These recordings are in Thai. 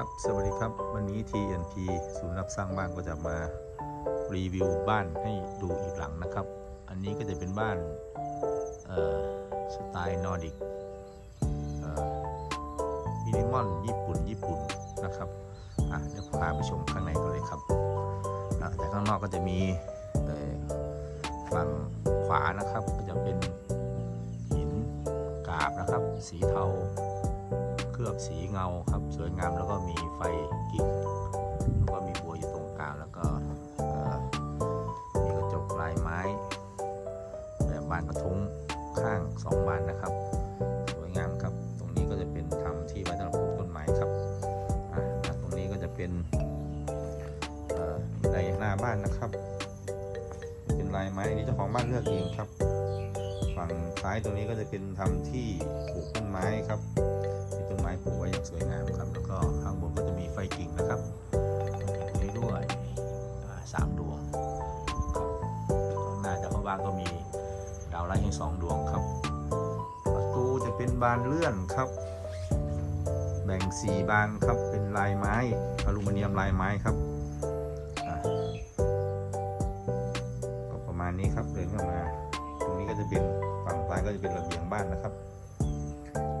ครับ สวัสดีครับ วันนี้ TNP ศูนย์รับสร้างบ้านก็จะมารีวิวบ้านให้ดูอีกหลังนะครับ อันนี้ก็จะเป็นบ้านสไตล์นอร์ดิกมินิมอลญี่ปุ่น ญี่ปุ่นนะครับอะเดี๋ยวพาไปชมข้างในกันเลยครับแต่ข้างนอกก็จะมีฝั่งขวานะครับก็จะเป็นหินกราบนะครับ สีเทา ลือบสีเงาครับ สวยงามแล้วก็มีไฟกิ่งแล้วก็มีบัวอยู่ตรงกลางแล้วก็มีกระจกลายไม้แบบบานกระทุ้งข้างสองบานนะครับ สวยงามครับ ตรงนี้ก็จะเป็นทำที่ไว้สำหรับปลูกต้นไม้ครับตรงนี้ก็จะเป็นในหน้าบ้านนะครับ เป็นลายไม้นี้เจ้าของบ้านเลือกเองครับ ฝั่งซ้ายตรงนี้ก็จะเป็นทำที่ปลูกต้นไม้ครับมีต้นไม้ปลูกไว้อย่างสวยงามครับ แล้วก็ข้างบนก็จะมีไฟกิ่งนะครับตรงนี้ด้วยสามดวงครับข้างหน้าจากข้างบ้านก็มีดาวไลท์ให้สองดวงครับ ประตูจะเป็นบานเลื่อนครับ แบ่งสี่บานครับเป็นลายไม้อลูมิเนียมลายไม้ครับ ก็จะเป็นระเบียงบ้านนะครับ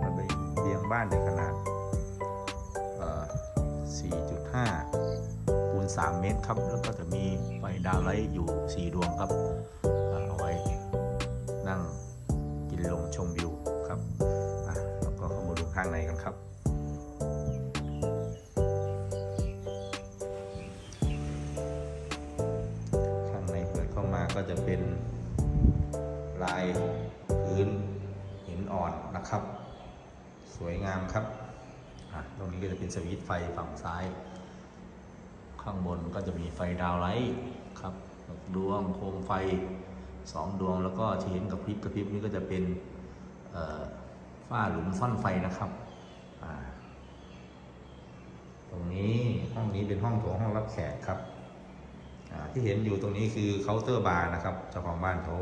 ระเบียงบ้านในขนาด 4.5 คูณ 3 เมตรครับ แล้วก็จะมีไฟดาวไลท์อยู่ 4 ดวงครับ เอาไว้นั่งกินลมชมวิวครับแล้วก็เข้ามาดูข้างในกันครับข้างในเปิดเข้ามาก็จะเป็นลาย พื้นหินอ่อนนะครับ สวยงามครับตรงนี้ก็จะเป็นสวิตไฟฝั่งซ้าย ข้างบนก็จะมีไฟดาวไลท์ครับดวงโคมไฟสองดวงแล้วก็ที่เห็นกระพริบกระพริบนี่ก็จะเป็นฝ้าหลุมซ่อนไฟนะครับตรงนี้ห้องนี้เป็นห้องโถงห้องรับแขกครับที่เห็นอยู่ตรงนี้คือเคาน์เตอร์บาร์นะครับเจ้าของบ้านเขา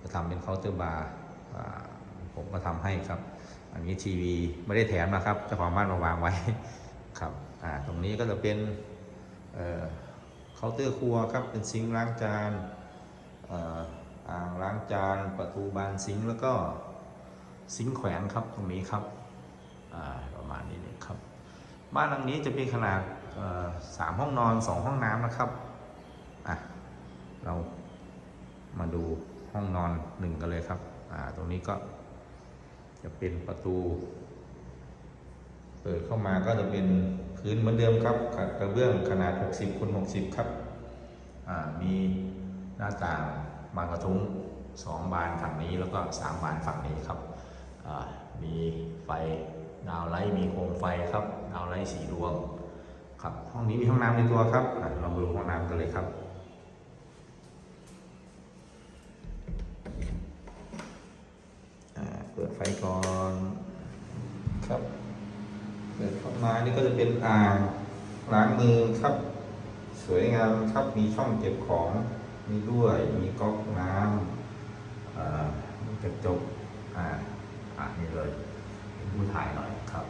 จะทำเป็นเคาน์เตอร์บาร์ ผมก็ทำให้ครับ อันนี้ทีวีไม่ได้แถมนะครับเจ้าของบ้านมาวางไว้ครับอ่าตรงนี้ก็จะเป็นเคาน์เตอร์ครัวครับเป็นซิงค์ล้างจานอ่างล้างจานประตูบานซิงค์แล้วก็ซิงค์แขวนครับตรงนี้ครับอ่าประมาณนี้เลยครับ บ้านหลังนี้จะมีขนาดสามห้องนอนสองห้องน้ำนะครับอะเรามาดูห้องนอนหนึ่งกันเลยครับ ตรงนี้ก็จะเป็นประตู เปิดเข้ามาก็จะเป็นพื้นเหมือนเดิมครับกับกระเบื้องขนาด 60คูณ60 ครับ มีหน้าต่างบานกระทุ้ง2 บานฝั่งนี้แล้วก็ 3 บานฝั่งนี้ครับ มีไฟดาวไลท์มีโคมไฟครับ ดาวไลท์สีดวงครับ ห้องนี้มีห้องน้ำในตัวครับเรามาดูห้องน้ำกันเลยครับ เปิดไฟก่อน ครับ เปิดเข้ามานี่ก็จะเป็นอ่างล้างมือครับ สวยงามครับมีช่องเก็บของมีด้วยมีก๊อกน้ำกระจกอ่าอ่านี่เลยเป็นผู้ถ่ายหน่อยครับ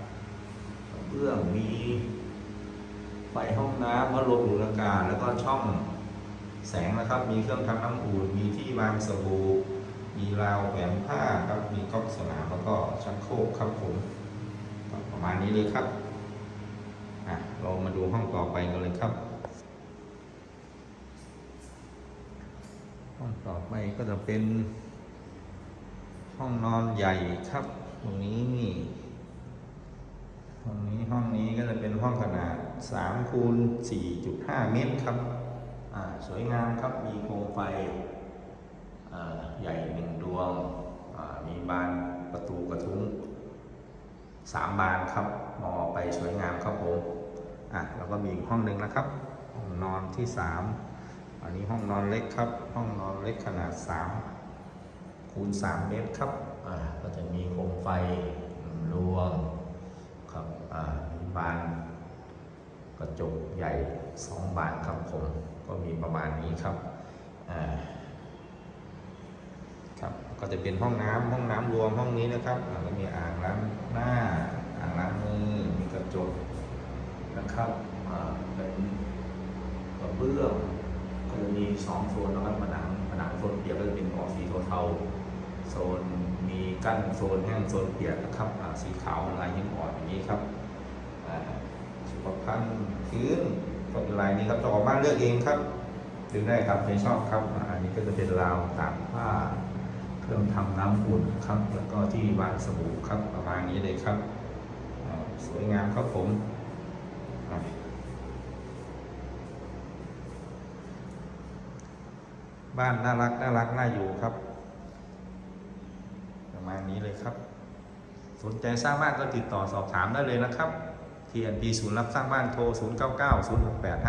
เบื้องมีไฟห้องน้ำวัดลมดูดอากาศแล้วก็ช่องแสงนะครับ มีเครื่องทำน้ำอุ่นมีที่วางสบู่ มีราวแขวนผ้าครับ มีก๊อกสนามแล้วก็ชักโครกครับผมประมาณนี้เลยครับอะเรามาดูห้องต่อไปกันเลยครับ ห้องต่อไปก็จะเป็น ห้องนอนใหญ่ครับ ตรงนี้ห้องนี้ห้องนี้ก็จะเป็นห้องขนาด3คูณ4.5 เมตรครับ อ่า สวยงามครับ มีโคมไฟ ใหญ่หนึ่งดวง มีบานประตูกระทุ้งสามบานครับมองออกไปสวยงามครับผมอะแล้วก็มีห้องหนึ่งนะครับห้องนอนที่สามอันนี้ห้องนอนเล็กครับ ห้องนอนเล็กขนาดสามคูณสามเมตรครับอ่าก็จะมีโคมไฟหนึ่งดวงครับอ่ามีบานกระจกใหญ่สองบานครับผมก็มีประมาณนี้ครับอ่า ก็จะเป็นห้องน้ำห้องน้ำรวมห้องนี้นะครับก็มีอ่างล้างหน้าอ่างล้างมือมีกระจกนะครับเป็นกระเบื้องก็จะมีสองโซนนะครับผนังผนังโซนเปียกก็จะเป็นออกสีเทาๆโซนมีกั้นโซนแห้งโซนเปียกนะครับสีขาวลายหินอ่อนอย่างนี้ครับสุขภัณฑ์พื้นก็เป็นลายนี้ครับเจ้าของบ้านเลือกเองครับดึงได้ครับในชอบครับอันนี้ก็จะเป็นราวตากผ้า เครื่องทำน้ำอุ่นครับ แล้วก็ที่วางสบู่ครับประมาณนี้เลยครับสวยงามครับผมบ้านน่ารักน่ารักน่าอยู่ครับ ประมาณนี้เลยครับ สนใจสร้างบ้านก็ติดต่อสอบถามได้เลยนะครับ TNP ศูนย์รับสร้างบ้านโทร 099 068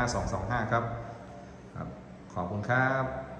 5225 ครับ ขอบคุณครับ